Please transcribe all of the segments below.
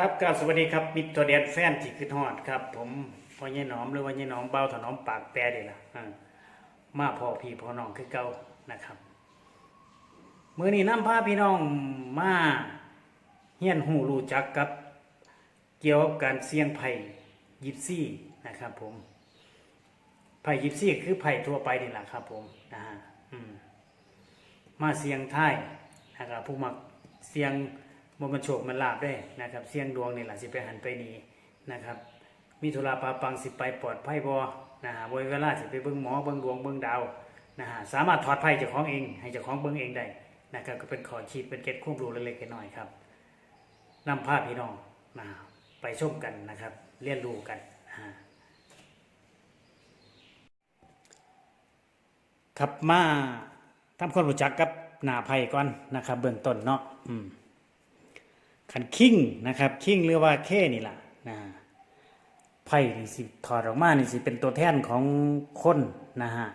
ครับกราบสวัสดีครับมิตรตัวเดียนแฟนที่คือทอดครับ ผมพ่อเย่หนอมหรือว่าเย่หนอมเบาถนอมปากแปรเดีละอ่ามาพ่อพี่พ่อน้องคือเก่านะครับมื้อนี้นำพาพี่น้องมาเฮียนหูรู้จักกับ เกี่ยวกับการเสี่ยงไพ่ยิปซี่นะครับ ผมไพ่ยิปซี่คือไพ่ทั่วไปนี่แหละครับ ผมนะฮะมมาเสียงไทยนะครับผู้มักเสียง บนมันโฉกมันลาบได้นะครับ เสี่ยงดวงนี่แหละสิไปหันไปนีนะครับ มีธุระปาปังสิไปปลอดภัยบ่นะฮะบ่มีเวลาสิไปเบิ่งหมอเบิ่งดวงเบิ่งดาวนะฮะสามารถถอดไพ่จ้าของเอง ให้จ้าของเบิ่งเองได้นะครับก็เป็นขอชีดเป็นเกร็ดความรู้เล็กๆน้อยครับนำภาพพี่น้องนะไปชมกันนะครับ เรียนรู้กันนะฮะครับมาทำความรู้จักกับหนาไพ่ก่อนนะครับ เบื้องต้นเนาะอืม ขันคิงนะครับคิงหรือว่าเคนี่ล่ะนะไพ่นี่สิถอดออกมานี่สิเป็นตัวแทนของคนนะฮะ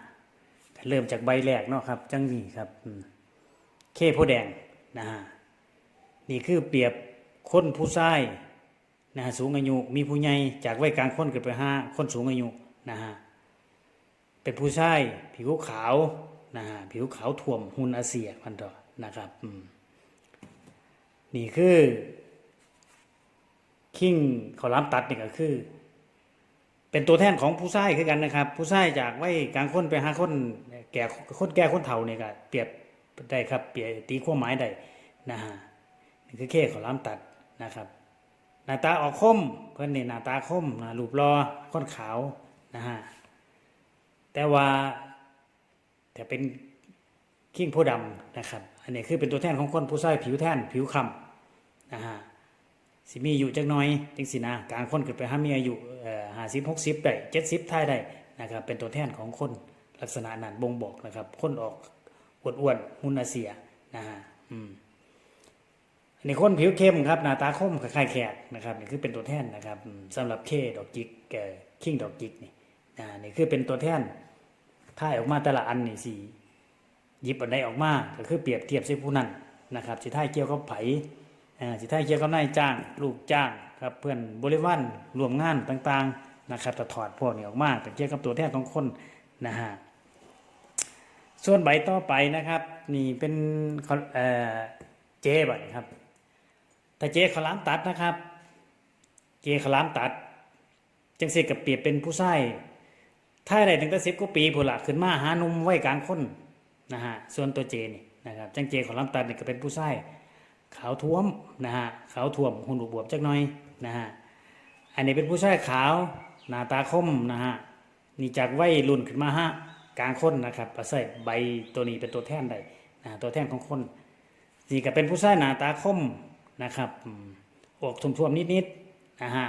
เริ่มจากใบแรกเนาะครับ จังนี่ครับเคโพธิ์แดงนะฮะนี่คือเปรียบคนผู้ชายนะฮะสูงอายุมีผู้ใหญ่จากวัยกลางคนขึ้นไปห้าคนสูงอายุนะฮะเป็นผู้ชายผิวขาวนะฮะผิวขาวถ่วมหุ่นอาเซียมันต่อนะครับอืม นี่คือคิงขอรับตัดนี่ก็คือ เป็นตัวแทนของผู้ชายคือกันนะครับ ผู้ชายจากวัยกลางคนไปหาคนแก่คนแก่คนเฒ่าเนี่ยก็เปรียบได้ครับเปรียบตีความหมายได้นะฮะนี่คือเคขอรับตัดนะครับหน้าตาออกคมเพื่อนนี่หน้าตาคมนะรูปรอค่อนขาวนะฮะแต่ว่าแต่เป็นขิงโพธิ์ดำนะครับ อันนี้คือเป็นตัวแทนของคนผู้ชายผิวแทนผิวคำนะฮะสิมีอยู่จักหน้อยจังสินะกางคนเกิดไปห้ามีอายุห้าสิบหกสิบได้เจ็ดสิบท้ายได้นะครับเป็นตัวแทนของคนลักษณะนั้นบ่งบอกนะครับคนออกอวดอ้วนหุ่นอาเซียนะฮะอืมอันนี้คนผิวเข้มครับหน้าตาคมคล้ายแขกนะครับนี่คือเป็นตัวแทนนะครับอืมสำหรับเคดอกจิกแก่คิงดอกจิกนี่อ่านี่คือเป็นตัวแทนถ่ายออกมาแต่ละอันนี่สี ยิบอันใดออกมาก็คือเปรียบเทียบใส่ผู้นั้นนะครับสิท้ายเกี่ยวกับไผ่สิท้ายเกี่ยวกับนายจ้าง ลูกจ้างครับเพื่อนบริวารรวมงานต่างๆนะครับแต่ถอดพวกนี้ออกมาเป็นเกี่ยวกับตัวแทนของคนนะฮะส่วนใบต่อไปนะครับนี่เป็นเเอ่อเจบัดครับแต่เจขลามตัดนะครับ เจขลามตัด จังสิกับเปรียบเป็นผู้ชายถ้าได้ตั้งแต่สิบกว่าปีผู้ละขึ้นมาหาหนุ่มไว้กลางคน นะฮะส่วนตัวเจนี่นะครับจังเจของลำตัดนี่ก็เป็นผู้ชายขาวท้วมนะฮะขาวท่วมหุ่นอวบๆจักหน่อยนะฮะอันนี้เป็นผู้ชายขาวหน้าตาคมนะฮะนี่จากวัยรุ่นขึ้นมาฮะกลางคนนะครับอาศัยใบตัวนี้เป็นตัวแทนได้นะตัวแทนของคนนี่ก็เป็นผู้ชายหน้าตาคมนะครับอืมออกท่วมๆนิดๆนะฮะ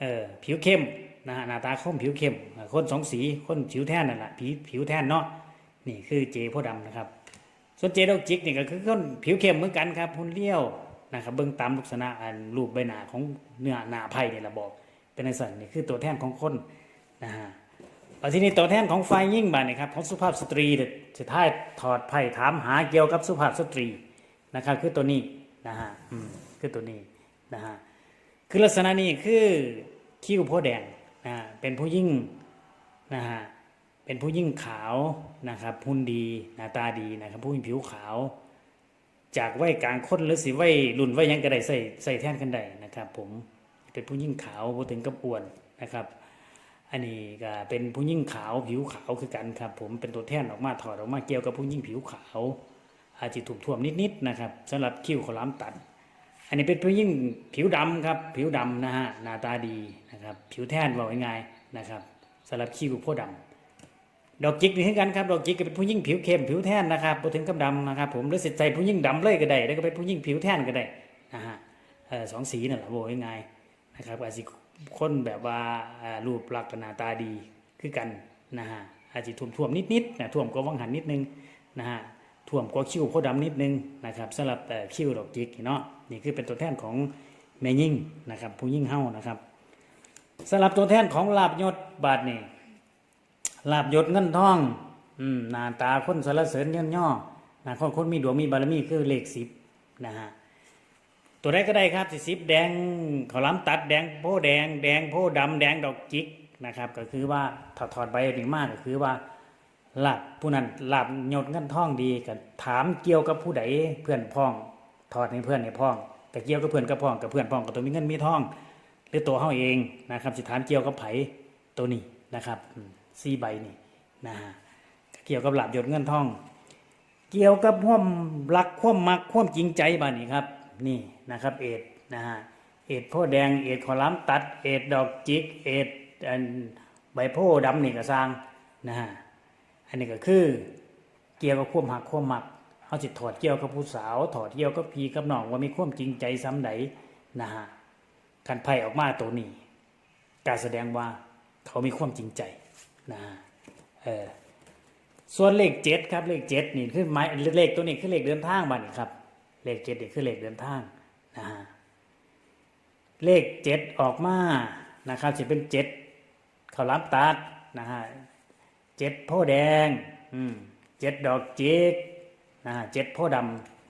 เออผิวเข้มนะฮะหน้าตาคมผิวเข้มคนสองสีคนผิวแทนนั่นแหละผิวผิวแทนเนาะ นี่คือเจโพธิ์ดำนะครับ ส่วนเจดอกจิกนี่ก็คือคนผิวเข้มเหมือนกันครับหุ่นเลี้ยวนะครับเบื้องตามลักษณะอันรูปใบหน้าของเนื้อหน้าไผ่เนี่แหละบอกเป็นในสันนี่คือตัวแทนของคนนะฮะเอาทีนี้ตัวแทนของไฟยิ่งบานนี่ครับของสุภาพสตรีเด็ดสุดท้ายถอดไผ่ถามหาเกี่ยวกับสุภาพสตรีนะครับคือตัวนี้นะฮะอืมคือตัวนี้นะฮะคือลักษณะนี้คือคิ้วโพแดงนะเป็นผู้ยิ่งนะฮะ เป็นผู้ยิ่งขาวนะครับหุ่นดีหน้าตาดีนะครับผู้ยิ่งผิวขาว จากวัยกลางคนหรือสิวัยรุ่นวัยยังก็ได้ใส่ใส่แท่นกันได้นะครับ ผมเป็นผู้ยิ่งขาวพูดถึงกับอ้วนนะครับ อันนี้ก็เป็นผู้ยิ่งขาวผิวขาวคือกันครับผมเป็นตัวแทนออกมาถอดออกมาเกี่ยวกับผู้ยิ่งผิวขาว อาจจะถูกท่วมนิดๆนะครับสำหรับคิ้วขอล้ำตัดอันนี้เป็นผู้ยิ่งผิวดำครับ ผิวดำนะฮะหน้าตาดีนะครับ ผิวแทนว่าง่ายๆนะครับสำหรับคิ้วโพดำ ดอกจิกนี่คือกันครับดอกจิกก็เป็นผู้ยิ่งผิวเข้มผิวแทนนะครับพอถึงกับดำนะครับ ผมหรือสิใจผู้ยิ่งดำเลยก็ได้แล้วก็เป็นผู้ยิ่งผิวแทนก็ได้นะฮะสองสีนั่นแหละโว่าง่ายนะครับอาจจะคนแบบว่ารูปลักษณ์หน้าตาดีคือกันนะฮะอาจจะท่วมๆนิดๆนะท่วมก็วังหันนิดนึงนะฮะท่วมกว่าคิ้วโพธิ์ดำนิดนึงนะครับสำหรับคิ้วดอกจิกเนาะนี่คือเป็นตัวแทนของแม่ยิ่งนะครับผู้ยิ่งเฮานะครับสำหรับตัวแทนของลาบยศบาทนี่ ลาบยศเงินทองอืมหน้าตาคนสารเสริญย่นย่อนะคนคนมีดวงมีบารมีคือเลขสิบนะฮะตัวใดก็ได้ครับสิสิบแดงขาวล้ำตัดแดงโพแดง แดงโพดำแดงดอกจิกนะครับ ก็คือว่าถอดถอดใบหนี่งมากก็คือว่าหลาบผู้นั้นหลาบหยดเงินท่องดีก็ถามเกี่ยวกับผู้ใดเพื่อนพ้องถอดให้เพื่อนให้พ้องแต่เกี่ยวกับเพื่อนกับพ้องกับเพื่อนพ้องกับตัวมีเงินมีทอง หรือตัวเฮาเองนะครับสิถามเกี่ยวกับไผตัวนี้นะครับ สี่ใบนี่นะฮะเกี่ยวกับหลาบหยดเงินทอง เกี่ยวกับห่วมรักห่วมมักห่วมจริงใจบ้านี่ครับ นี่นะครับ เอ็ดนะฮะเอ็ดโพธิ์แดงเอ็ดขอล้ำตัด เอ็ดดอกจิกเอ็ดใบโพธิ์ดำนี่ก็สร้างนะฮะอันนี้ก็คือเกี่ยวกับควมหักความมักเขาจิถอดเกี่ยวกับผู้สาว ถอดเกี่ยวกับพีกับน้องว่ามีควมจริงใจซ้ำใดนนะฮะคันไพ่ออกมาตัวนี้ การแสดงว่าเขามีความจริงใจ นะเออส่วนเลขเจ็ดครับเลขเจ็ดนี่คือไม้เลขตัวนี้คือเลขเดินทางบ้านี่ครับเลขเจ็ดนี่คือเลขเดินทางนะฮะเลขเจ็ดออกมานะครับจะเป็นเจ็ดเขาวล้ำตัดนะฮะเจ็ดโพแดงอืมเจ็ดดอกจิกนะฮะเจ็ดโพด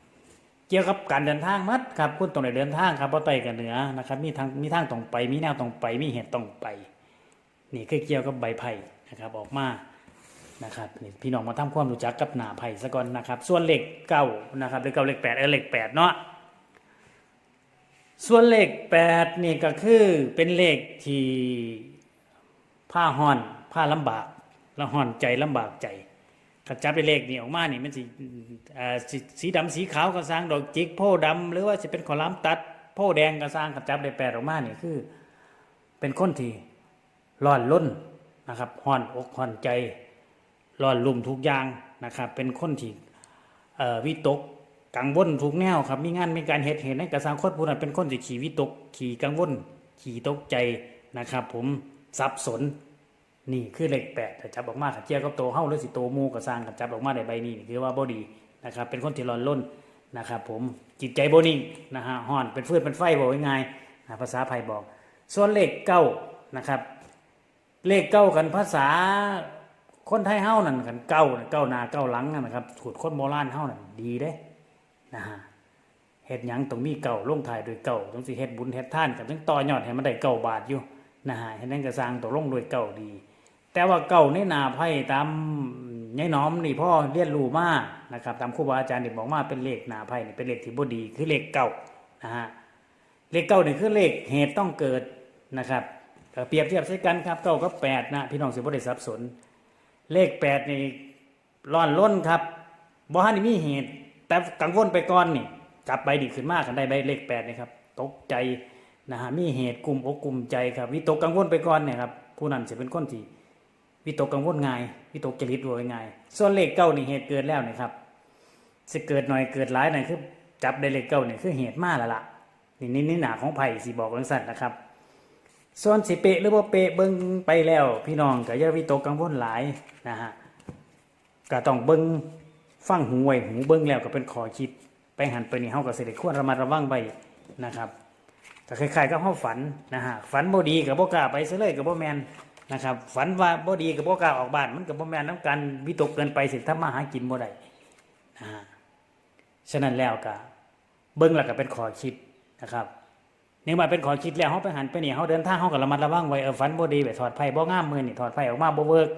ำเกี่ยวกับการเดินทางมัดครับคุณตรงไหนเดินทางครับเพราะไตกับเหนือนะครับมีทางมีทางตรงไปมีแนวตรงไปมีเหตุตรงไป นี่คือเกี่ยวกับใบไผ่ นะครับออกมานะครับพี่น้องมาทำความรู้จักกับหนาไผ่ซะก่อนนะครับ ส่วนเลขเก้านะครับเลขเก้าเลขแปดเออเลขแปดเนาะส่วนเลขแปดนี่ก็คือเป็นเลขที่ผ้าห่อนผ้าลำบากแล้วห่อนใจลำบากใจกระจับเป็นเลขนี่ออกมานี่มันสีสีดำสีขาวก็สร้างดอกจิกโพธิ์ดำหรือว่าจะเป็นขอลาตัดโพแดงก็สร้างกระจับได้แปดออกมานี่คือ เป็นคนที่ร้อนล้น นะครับห่อนอกห่อนใจร้อนลุ่มทุกอย่างนะครับ เป็นคนที่วิตกกังวลทุกแนวครับมีงานมีการเฮ็ดเห็นในกระสังคนผู้นั้นเป็นคนที่ขี่วิตกขี่กังวลขี่ตกใจนะครับ ผมสับสนนี่คือเลขแปดจับออกมาขัดเจียวกับโตเฮ้าหรือสิโตมูกระซังขัดจับออกมาในใบนี้นี่คือว่าบอดีนะครับ เป็นคนที่ร้อนล้นนะครับ ผมจิตใจโบนิ่งนะฮะห่อนเป็นฟืนเป็นไฟบอกง่ายๆภาษาไทยบอก ส่วนเลขเก้านะครับ เลขเก้ากันภาษาคนไทยเฮ้านั่นกันเก้าเก้านาเก้าหลังนั่นนะครับสูตรคนโบราณเฮ้านั่นดีเด้นะฮะเฮ็ดหยังต้องมีเก้าลงท้ายโดยเก้าต้องสิเฮ็ดบุญเฮ็ดท่านกับต้องต่อยอดให้มันได้เก้าบาทอยู่นะฮะเฮ็ดนั้นก็สร้างตัวลงโดยเก้าดี แต่ว่าเก้าในนาไพ่ตามยายน้อมนี่พ่อเรียนรู้มานะครับตามครูบาอาจารย์นี่บอกมาเป็นเลขนาไพ่นี่เป็นเลขที่บ่ดีคือเลขเก้านะฮะเลขเก้านี่คือเลขเหตุต้องเกิดนะครับ เปรียบเทียบใช้กันครับเก้ากับแปดนะพี่น้องสิบ่ได้สับสน เลขแปดนี่ร้อนล้นครับบ่ฮันมีเหตุ แต่กังวลไปก่อนนี่กลับไปดีขึ้นมากกันได้ใบเลขแปดนี่ครับตกใจนะฮะมีเหตุกลุ่มอกกลุ่มใจครับวิตกกังวลไปก่อนเนี่ยครับผู้นั้นจะเป็นคนที่วิตกกังวลง่ายวิตกจริตว่าง่ายส่วนเลขเก้านี่เหตุเกิดแล้วนี่ครับสิเกิดหน่อยเกิดหลายหน่อยคือจับได้เลขเก้านี่คือเหตุมาแล้วล่ะนี่นี่นี่หนาของไผ่สีบอกลังสันนะครับ ส่วนสิเปะหรือว่าเปะเบิ้งไปแล้ว พี่น้องก็อย่าวิตกกังวลหลายนะฮะก็ต้องเบิ้งฟังหูไว้หูเบิ้งแล้วก็เป็นขอคิด ไปหันไปนี่เฮาก็สิได้ควรระมัดระวังไว้นะครับก็คล้ายๆกับเฮาฝันนะฮะฝันบ่ดีก็บ่กล้าไปซะเลยก็บ่แม่นนะครับฝันว่าบ่ดีก็บ่กล้าออกบ้านมันก็บ่แม่นนํกันวิตกเกินไปสิทำมาหากินบ่ได้นะฮะฉะนั้นแล้วก็เบิ่งแล้วก็เป็นขอคิดนะครับ นี่มาเป็นขอคิดแล้วเขาไปหันไปนี่เขาเดินทางเขาก็ระมัดระวังไว้เออฝันบ่ดีไปถอดไผ่บ่งามมือนี่ถอดไผ่ออกมาบ่เวิร์ก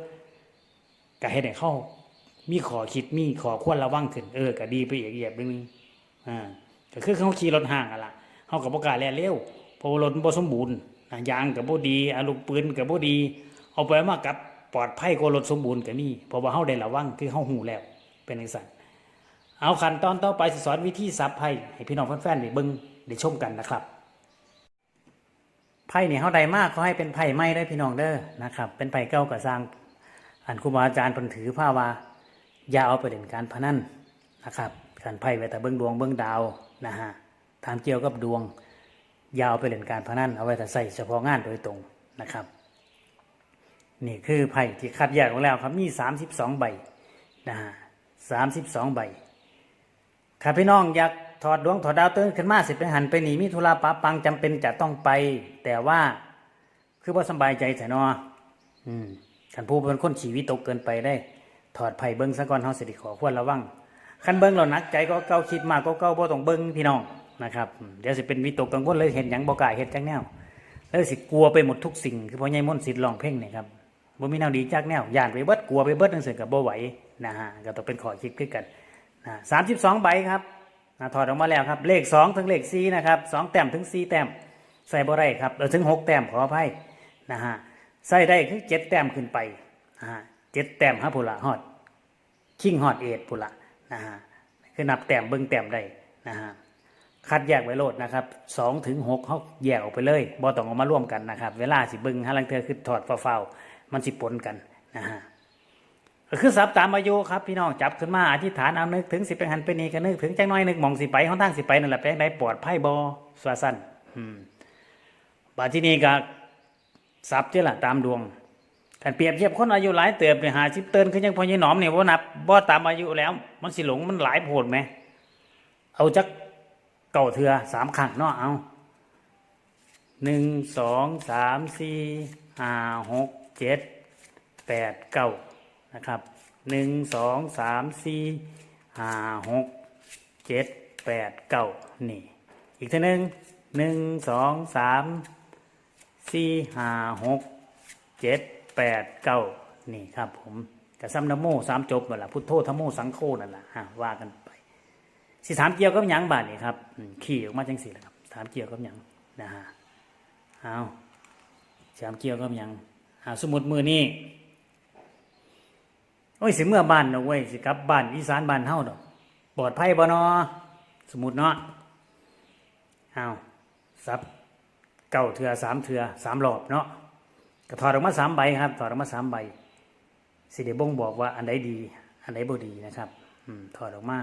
ก็เฮ็ดให้เขามีขอคิดมีขอควรระวังขึ้นเออก็ดีไปอีกแบบนึงอ่าก็คือเขาขี่รถห่างอะล่ะเขาก็บ่กล้าแล่นเร็วเพราะว่ารถบ่สมบูรณ์อะยางก็บ่ดีอาลูกปืนก็บ่ดี เอาไปมากับปลอดภัยกว่ารถสมบูรณ์ก็มีเพราะว่าเฮาได้ระวังคือเฮาหูแล้วเป็นจังซั่นเอาขั้นตอนต่อไปสิสอนวิธีสับไผ่ให้พี่น้องแฟนๆได้เบิ่งได้ชมกันนะครับ ไพ่เนี่ยเขาใดมากเขาให้เป็นไพ่ไม้ได้พี่น้องเด้อนะครับ เป็นไพ่เก้ากับสร้างอันครูบาอาจารย์เพิ่นถือผ้าว่าอย่าเอาไปเล่นการพนันนะครับการไพ่ไว้แต่เบิ้องดวงเบิ้องดาวนะฮะถามเกี่ยวกับดวงอย่าเอาไปเล่นการพนันเอาไว้แต่ใส่เฉพาะงานโดยตรงนะครับ นี่คือไพ่ที่คัดแยกออกแล้วครับมีสามสิบสองใบนะฮะสามสิบสองใบข้าพี่น้องอยาก ถอดดวงถอดดาวตื่นขึ้นมาสิไปหันไปหนีมีธุระปะปังจำเป็นจะต้องไป แต่ว่าคือว่าสบายใจแต่นออืมขันผู้เป็นคนชีวิตตกเกินไปได้ ถอดไผ่เบิ้งซะก่อนเฮาสิริขอควรระวังคันเบิ้งเรานักใจก็เก้าคิดมากก็เก้าบ่ต้องเบิ้งพี่น้องนะครับเดี๋ยวสิเป็นวิตกกังวลเลยเห็นหยังบ่กล้าเฮ็ดจักแนวแล้วสิกลัวไปหมดทุกสิ่ง คือพ่อใหญ่มนสิทธิ์ร้องเพลงเนี่ยครับบ่มีแนวดีจักแนวย่านไปเบิดกลัวไปเบิดจังซี่ก็บ่ไหวนะฮะก็ต้องเป็นขอคิดคือกันนะ32ใบครับ ถอดออกมาแล้วครับ เลข 2 ถึงเลข4นะครับ2แต้มถึง 4 แต้มใส่บ่ได้ครับเออถึง 6 แต้มขออภัยนะฮะใส่ได้คือ 7 แต้มขึ้นไปนะฮะ7แต้มฮะพุละฮอดคิงฮอดเอทพุละนะฮะคือนับแต้มเบิ่งแต้มได้นะฮะคัดแยกไว้โลดนะครับสองถึงหกเขาแยกออกไปเลยบ่ต้องเอามาร่วมกันนะครับ เวลาสิเบิ่งฮาลังเทือคือถอดเฝ้าๆมันสิปนกันนะฮะ ก็คือสับตามอายุครับพี่น้องจับขึ้นมาอธิษฐานเอานึกถึงสิไปหันไปนี่ก็นึกถึงจังน้อยนึกหมองสิไปห้องทางสิไปนั่นแหละไปได้ปลอดภัยบ่สวาสั้นบาดที่นี่ก็สับเจ้ละตามดวงถ้าเปรียบเทียบคนอายุหลายเติบเนี่ยหาชิปเตินคือยังพอยี่หนอมเนี่ยว่านับบ่ตามอายุแล้ว มันสิหลงมันหลายโพดไหม เอาจักเก่าเถือสามขังเนาะเอาหนึ่งสองสามสี่ห้าหกเจ็ดแปดเก้า นะครับหนึ่งสองสามสี่ห้าหกเจ็ดแปดเก้านี่ อีกทีหนึ่งหนึ่งสองสามสี่ห้าหกเจ็ดแปดเก้านี่ครับผมกับซ้ำนโมสามจบหมดละพุทโธธรรมโมสังโฆนั่นแหละฮะว่ากันไปสิถามเกี่ยวกับหยังบาทนี่ครับขี่ออกมาจังสี่แหละครับถามเกี่ยวกับหยังนะฮะเอาถามเกี่ยวกับหยังเอาสมมติมือนี่ โอ้ยสิเมื่อบ้านเนาะเว้ยสิกลับบ้านอีสานบ้านเฮาดอกปลอดภัยบ่เนาะสมมติเนาะเอาซับเก้าเถื่อสามเถื่อสามรอบเนาะก็ถอดออกมาสามใบครับถอดออกมาสามใบสิเดบ่งบอกว่าอันใดดี อันใดบ่ดีนะครับอืมถอดออกมา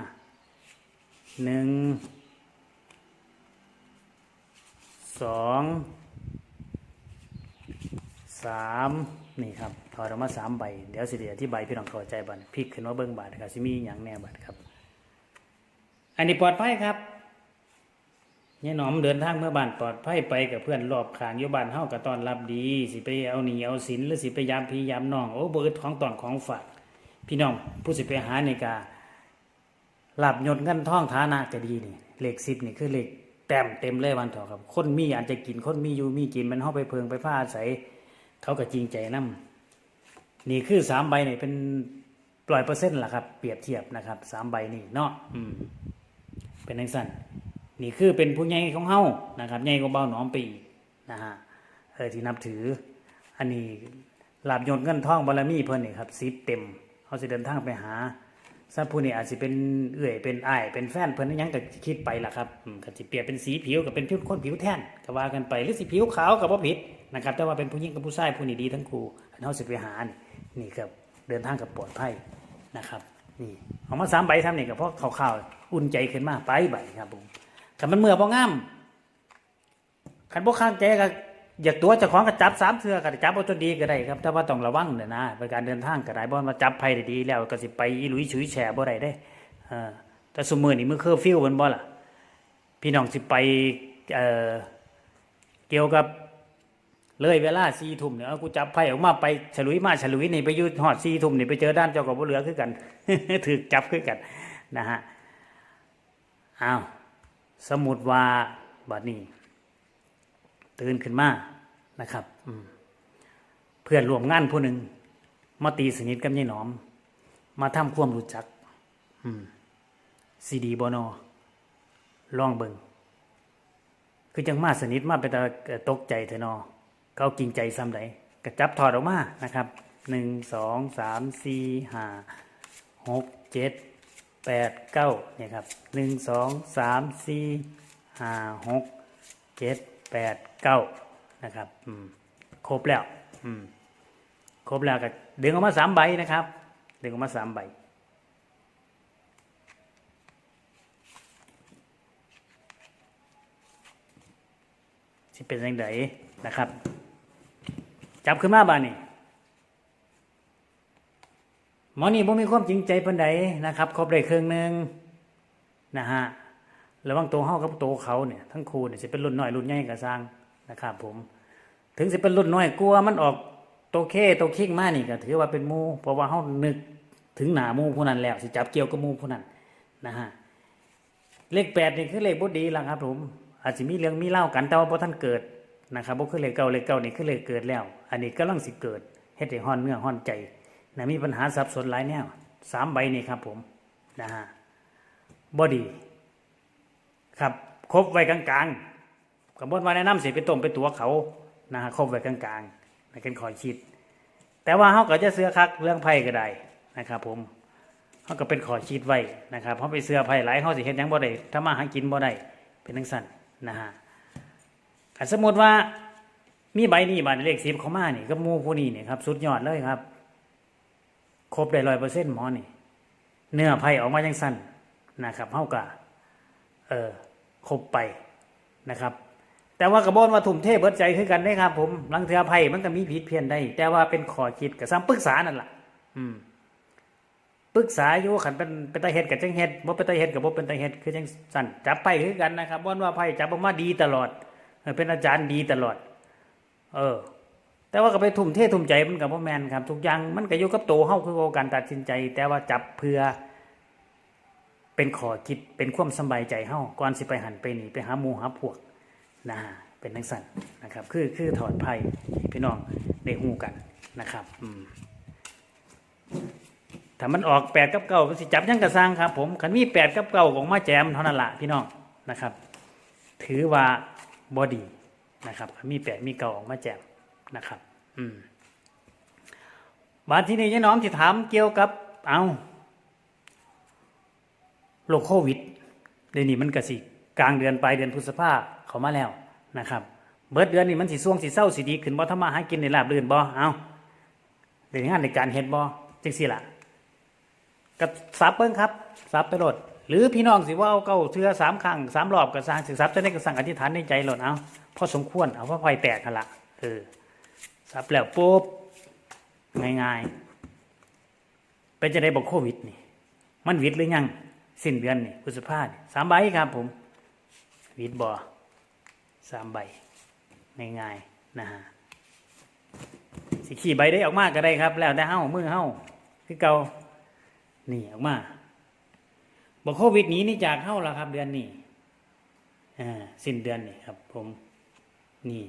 หนึ่งสอง สามนี่ครับถอดออกมาสามใบ เดี๋ยวสิเดียที่ใบพี่น้องเข้าใจบันพลิกขึ้นมาเบิ้งบาทครับสิมีอย่างแน่บัตรครับ อันนี้ปลอดภัยครับยายหนอมเดินทางเมื่อบ้านปลอดภัยไปกับเพื่อนรอบขางอยู่บ้านเฮาก็ต้อนรับดี สิไปเอาหนีเอาสินหรือสิไปยามพี่ยามน้องโอ้เบ่อึดของตอนของฝากพี่น้องผู้สิไปหานี่กาหลับยดเงินท่องฐานะก็ดีนี่เหลขสิบนี่คือเหลขแต้มเต็มเลยวันถอครับ คนมีอันจะกินคนมีอยู่มีกินมันเฮาไปเพิงไปผ้าอาศัย เขาก็จริงใจนํนี่คือสามใบนี่เป็นปล่อยเปอร์เซ็นต์ล่ะครับ เปรียบเทียบนะครับสามใบนี่เนาะอืม เป็นทังสั้นนี่คือเป็นผู้ใหญ่ของเฮานะครับใหญ่กว่าเบาหนอมปีนะฮะเออที่นับถือ อันนี้ลาบยนต์เงินทองบารมีเพิ่นนี่ครับสิบเต็มเขาสิเดินทางไปหาถ้าผู้นี้อาจจะเป็นเอื่อยเป็นอายเป็นแฟนเพิ่นอิหยังก็คิดไปล่ะครับอืมก็สิเปรียบเป็นสีผิวกับเป็นผิวคนผิวแทนก็ว่ากันไปหรือสิผิวขาวกับบ่ผิด นะครับ แต่ว่าเป็นผู้หญิงกับผู้ชายผู้นี้ดีทั้งคู่อันเฮาสิไปหานี่นี่ครับเดินทางกับปลอดภัยนะครับนี่เอามาสามใบทำนี่ก็เพราะข่าวๆอุ่นใจขึ้นมาไปใบครับผมแต่มันเมื่อบ่งามขันบ่ข้างใจก็อยากตัวเจ้าของก็จับสามเทือก็จับเอาจนดีก็ได้ครับแต่ว่าต้องระวังเด้อนะเป็นการเดินทางก็ได้บ่มาจับไผได้ดีแล้วก็สิไปอีลุยฉุยแฉบ่ได้เด้เออแต่สมมือนี่มือเคอร์ฟิวมันบ่ล่ะพี่น้องสิไปเออเกี่ยวกับ เลยเวลาสี่ทุ่มเนี่ยเอากูจับไพ่ออกมาไปฉลุยมาฉลุยนี่ไปยุดหอดสี่ทุ่มนี่ไปเจอด้านเจ้ากับบ่เหลือคือกันถือจับคือกันนะฮะอ้าวสมุดว่าบัดนี้ ตื่นขึ้นมานะครับอืมเพื่อนร่วมงานผู้หนึ่งมาตีสนิทกับยายหนอม มาทำความรู้จักอืมซีดีบอนอลองเบิงคือจังมาสนิทมาเป็นตาตกใจเถอะนอ เขากินใจซ้ำใดก็จับถอดออกมานะครับหนึ่งสองสามสี่ห้าหกเจ็ดแปดเก้าเนี่ยครับหนึ่งสองสามสี่ห้าหกเจ็ดแปดเก้านะครับอืมครบแล้วอืมครบแล้วก็ดึงออกมาสามใบนะครับ ดึงออกมาสามใบสิเป็นยังไงนะครับ จับขึ้นมาบ้านนี่หมอนี่บ่มีความจริงใจปานใดนะครับครบได้ครึ่องหนึ่งนะฮะระวังตัวเฮากับตัวเขาเนี่ยทั้งคู่เนี่ยสิเป็นรุ่นน้อยรุ่นใหญ่ก็สร้างนะครับผม ถึงสิเป็นรุ่นน้อยกลัวมันออกโตเคโตคิงมานี่ก็ถือว่าเป็นมูเพราะว่าเฮานึกถึงหนามูผู้นั้นแล้วสิจับเกี่ยวกับมูผู้นั้นนะฮะเลขแปดนี่คือเลขบ่ดีล้วครับผมอาจจะมีเรื่องมีเล่ากันแต่ว่าบ่ท่านเกิด นะครับบ่คือเลขเก่าเลขเก่านี่คือเลขเกิดแล้ว อันนี้กำลังสิเกิดเฮ็ดให้ฮ้อนเนื้อฮ้อนใจนะมีปัญหาสับสนหลายแนวสามใบนี่ครับผมนะฮะบ่ดีครับครบไว้กลางๆกับบนว่าแนะนำสิไปต้มไปตัวเขานะฮะครบไว้กลางๆนั่นเป็นขอคิด แต่ว่าเขาก็จะเสื้อคักเรื่องไพ่ก็ได้นะครับผมเขาก็เป็นขอคิดไว้นะครับเขาไปเสื้อไพ่หลายเขาสิเห็นยังบ่ได้ถ้ามาหากินบ่ได้เป็นทั้งสั้นนะฮะ ถ้าสมมติว่ามีใบนี้บัตรเลขสิบเขามานี่ก็มูผู้นี้นี่ครับสุดยอดเลยครับ ครบได้ร้อยเปอร์เซ็นต์หมอนี่ เนื้อไพ่ออกมาจังสั้นนะครับเขาก็เออครบไปนะครับ แต่ว่ากระบวนว่าทุ่มเทเบิดใจคือกันได้ครับ ผมลังเทือไพ่มันก็มีผิดเพี้ยนได้ แต่ว่าเป็นขอคิดกับซ้ำปรึกษานั่นแหละอืมปรึกษาอยู่ขันเป็นเป็นตาเฮ็ดกับจังเฮ็ดบ่เป็นตาเฮ็ดกับบ่เป็นตาเฮ็ดคือจังสั่นจับไพ่คือกันนะครับบ่ว่าไพ่จับออกมาดีตลอด เป็นอาจารย์ดีตลอด เออ แต่ว่าก็ไปทุ่มเททุ่มใจมันกับบ่อแมนครับ ทุกอย่างมันก็อยู่กับโตเฮาคือการตัดสินใจ แต่ว่าจับเพื่อ เป็นขอคิดเป็นความสบายใจเฮาก่อนสิไปหันไปหนีไปหาหมูหาพวกนะฮะเป็นทั้งสันนะครับ คือคือถอดไพ่พี่น้องได้หูกันนะครับ อืมถ้ามันออกแปดกับเก้ามันสิจับยังกระซังครับ ผมขันมีแปดกับเก้าของมาแจมเท่านั้นละพี่น้องนะครับ ถือว่า บอดีนะครับ มีแปดมีเก้าออกมาแจมนะครับ อืมบาทที่นี่ยายน้อมที่ถามเกี่ยวกับ เอาโรคโควิดเดี๋ยวนี้มันก็สิกลางเดือนปลายเดือนพฤษภาเขามาแล้วนะครับ เบิดเดือนนี้มันสิส่วงสิเศร้าสิดีขึ้นบ่ทำมาหากินในลาบลื่นบ่เอาเดี๋ยวงานในการเฮ็ดบ่จังซี่ล่ะก็ซับเบิ่งครับซับไปโลด หรือพี่น้องสิว่าเอาเก้าเทือสามครั้งสามรอบก็สร้างสิซับจะได้ก็สั่งอธิษฐานในใจโลดเอาพอสมควรเอาว่าไฟแตกกันละเออซับแล้วปุ๊บง่ายๆเป็นจะได้บอกโควิดนี่ มันวิดหรือยัง สิ้นเดือนนี่พฤษภาเนี่ยสามใบครับผม วิดบอสามใบง่ายๆนะฮะสิขี่ใบได้ออกมาก็ได้ครับ แล้วแต่เฮ้ามือเฮ้าคือเกานี่ออกมา บอกโควิดหนี้นี่จากเฮ้าแล้วครับ เดือนนี้อ่าสิ้นเดือนนี่ครับ ผมนี่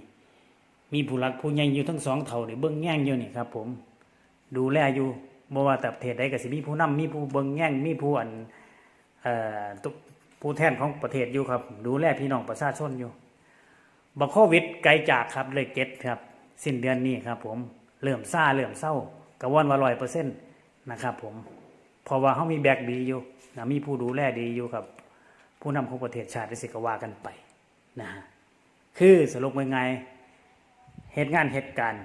มีผู้หลักผู้ใหญ่อยู่ทั้งสองเท่านี่เบิ้งแง่งอยู่นี่ครับ ผม ดูแลอยู่บ่ว่าแต่ประเทศใดก็สิมีผู้นำมีผู้เบิ้งแง่งมีผู้อันเอ่อตุผู้แทนของประเทศอยู่ครับ ดูแลพี่น้องประชาชนอยู่บักโควิดไกลจากครับเลยเก็ตครับ สิ้นเดือนนี้ครับ ผมเริ่มซาเริ่มเศร้ากระว่อนว่าร้อยเปอร์เซ็นต์นะครับ ผมเพราะว่าเขามีแบกดีอยู่ นะมีผู้ดูแลดีอยู่ครับ ผู้นำของประเทศชาติสิกว่ากันไปนะฮะคือสรุปง่ายๆเหตุงานเหตุการณ์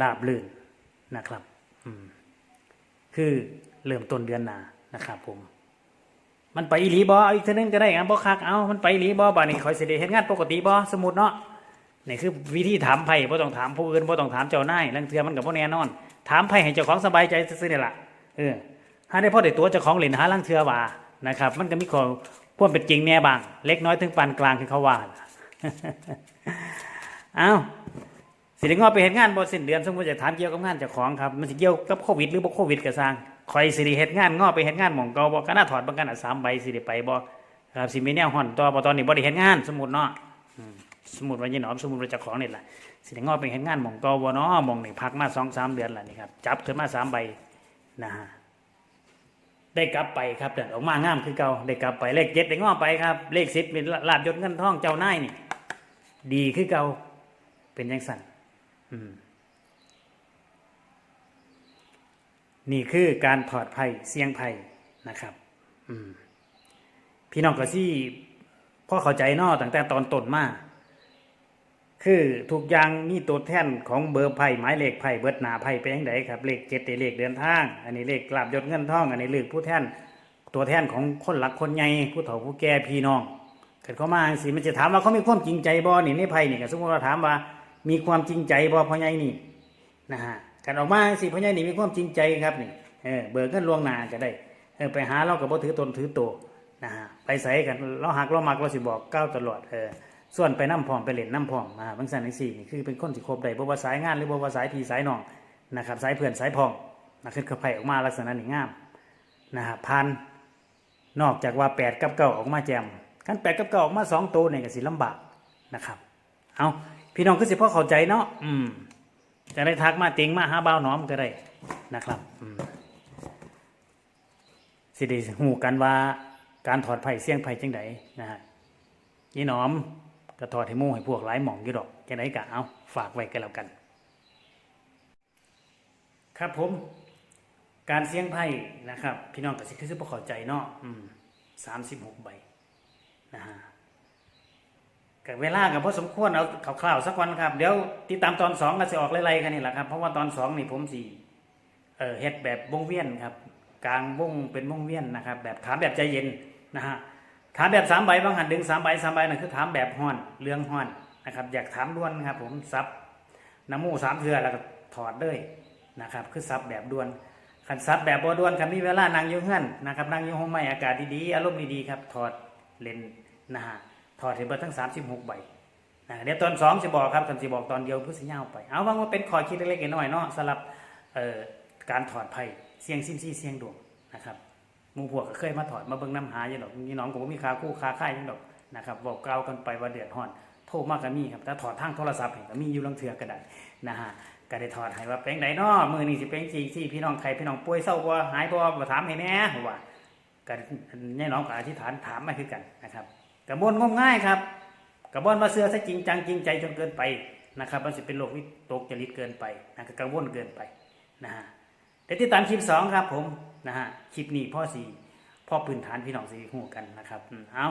ลาบลื่นนะครับอคือเริ่มต้นเดือนหนานะครับผม มันไปอีหลีบอเอาอีกเทีนึงก็ได้ครับบอคักเอามันไปอีหลีบอบานี่คอยเสด็จเห็นงานปกติบอสมุดเนาะนี่คือวิธีถามไผ่บ่ต้องถามผู้อื่นบ่ต้องถามเจ้านายลังเทือมันกับพ่แน่นอน ถามไผ่ให้เจ้าของสบายใจซื่อๆนี่และเออ หาได้พ่อได้ตัวเจ้าของเหรียญหาลังเทือว่านะครับ มันก็มีข้อพวกเป็นจริงแน่บาง เล็กน้อยถึงปานกลางคือเขาว่าเอาสิได้งอไปเห็นงานบ่สิ้นเดือนสมมติจะถามเกี่ยวกับงานเจ้าของครับมันสิเกี่ยวกับโควิดหรือบ่โควิดก็สร้างคอยสิได้เฮ็ดงานงอไปเฮ็ดงานหม่องเก่าบ่ก็น่าถอดบางกันอะสามใบสิได้ไปบ่ครับสิมีแนวฮ้อนต่อบ่ตอนนี้บ่ได้เฮ็ดงานสมมุติเนาะสมมุติว่ายี่หนอมสมมุติว่าเจ้าของนี่ล่ะสิได้งอไปเฮ็ดงานหม่องเก่าบ่เนาะหม่องนี่พักมา2-3เดือนแล้วนี่ครับจับขึ้นมาสามใบนะฮะ ได้กลับไปครับเดินออกมางามคือเก่าได้กลับไปเลข7ได้งอไปครับ เลข10เป็นลาบยศเงินทองเจ้านายนี่ ดีคือเก่าเป็นจังซั่นนี่คือการถอดไผ่เสียงไผ่นะครับพี่น้องก็ซี่พ่อเข้าใจนอตั้งแต่ตอนต้นมา คือทุกอย่างมีตัวแท่นของเบอร์ไผ่หมายเลขไผ่เบิดหนาไผ่เป็นยังไงครับเลขเจ็ดเลขเดินทาง อันนี้เลขกลาบยศเงินทอง อันนี้เลขผู้แท่นตัวแท่นของคนหลักคนใหญ่ผู้เฒ่าผู้แก่พี่น้องเกิดเขามาสิมันจะถามว่าเขามีความจริงใจบ่นี่ในไพ่นี่ก็สมมติเราถามว่า มีความจริงใจบ่พ่อใหญ่นี่นะฮะกันออกมาสิพ่อใหญ่นี่มีความจริงใจครับนี่เออเบิกเงินล่วงหน้าก็ได้เออไปหาเรากับบ่ถือตนถือตัวนะฮะไปใส่กันเราหักเรามักเราสิบอกก้าวตลอดเออ ส่วนไปน้ำพร้อมไปเล่นน้ำพร้อมมาบางสันในสี่นี่คือเป็นคนที่ครบได้บ่ว่าสายงานหรือบ่ว่าสายพี่สายน้องนะครับสายเพื่อนสายพ้องนะคือเขาไผ่ออกมาลักษณะนี่งามนะฮะพันนอกจากว่าแปดกับเก้าออกมาแจมคันแปดกับเก้าออกมาสองตัวเนี่ยก็สิลำบากนะครับเอาพี่น้องคือสิพ่อเข้าใจเนาะอืมจะได้ทักมาเต็งมาหาบ่าวหน้อมก็ได้นะครับอืมสิได้หูกันว่าการถอดไผ่เสี่ยงไผ่จังไดนะฮะยี่หน้อม ก็ถอดให้มู่ให้พวกหลายหม่องอยู่ดอกจังไดก็เอาฝากไว้กันแล้วกัน ครับผม การเสี่ยงไพ่นะครับ พี่น้องก็สิคือสิบ่เข้าใจเนาะอืมสามสิบหกใบนะฮะกับเวลากับพอสมควรเอาคร่าวๆสักวันครับ เดี๋ยวติดตามตอนสองก็จะออกไล่ๆกันนี่แหละครับ เพราะว่าตอนสองนี่ผมสี่เออเฮ็ดแบบวงเวียนครับ กลางวงเป็นวงเวียนนะครับ แบบถามแบบใจเย็นนะฮะ ถามแบบสามใบบางหันดึงสามใบสามใบนั่นคือถามแบบห้อนเรื่องห้อนนะครับ อยากถามด้วนครับ ผมซับน้ำมูกสามเทือแล้วก็ถอดเลยนะครับ คือซับแบบด่วนขันซับแบบบอด่วนคันมีเวลานั่งยู่เฮือนนะครับนั่งยู่ห้องไม่อากาศดีๆอารมณ์ดีๆครับถอดเลนนะฮะถอดเห็นเบอร์ทั้ง36ใบนะเดี๋ยวตอนสองจะบอกครับตอนจะบอกตอนเดียวเพื่อสัญญาไป เอาว่าว่าเป็นขอคิดเล็กๆน้อยๆเนาะสำหรับเอ่อการถอดไพ่เสียงซิมซี่เสียงดวงนะครับ มูพวกก็เคยมาถอดมาเบิ่งน้ำหาอย่างดอกนี่น้องก็บ่มีคาคู่คาค่ายอย่างดอกนะครับบอกกล่าวกันไปว่าเดือดร้อนโทรมากก็มีครับแต่ถอดทางโทรศัพท์ก็มีอยู่ลังเทือก็ได้นะฮะก็ได้ถอดให้ว่าเป็นไดเนาะมือนี่สิเป็นจริงสิพี่น้องใครพี่น้องป่วยเศร้าบ่หายบ่บ่ถามให้แหน่ว่ากันนี่น้องก็อธิษฐานถามมาคือกันนะครับกระบวนงมง่ายครับกระบวนมาเสือซะจริงจังจริงใจจนเกินไปนะครับมันสิเป็นโรควิตกจริตเกินไปนะก็กระวนเกินไปนะฮะเดี๋ยวติดตามคลิปสองครับผม นะฮะคลิปนี้พ่อสีพ่อพื้นฐานพี่น้องสีหูกันนะครับเอา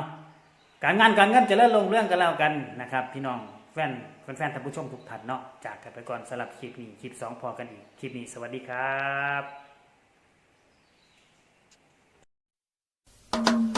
การงานการเงินจะเริ่มลงเรื่องกันแล้วกันนะครับ พี่น้องแฟนแฟนท่านผู้ชมทุกท่านเนาะจากกันไปก่อนสลับคลิปนี้คลิปสองพอกันอีกคลิปนี้สวัสดีครับ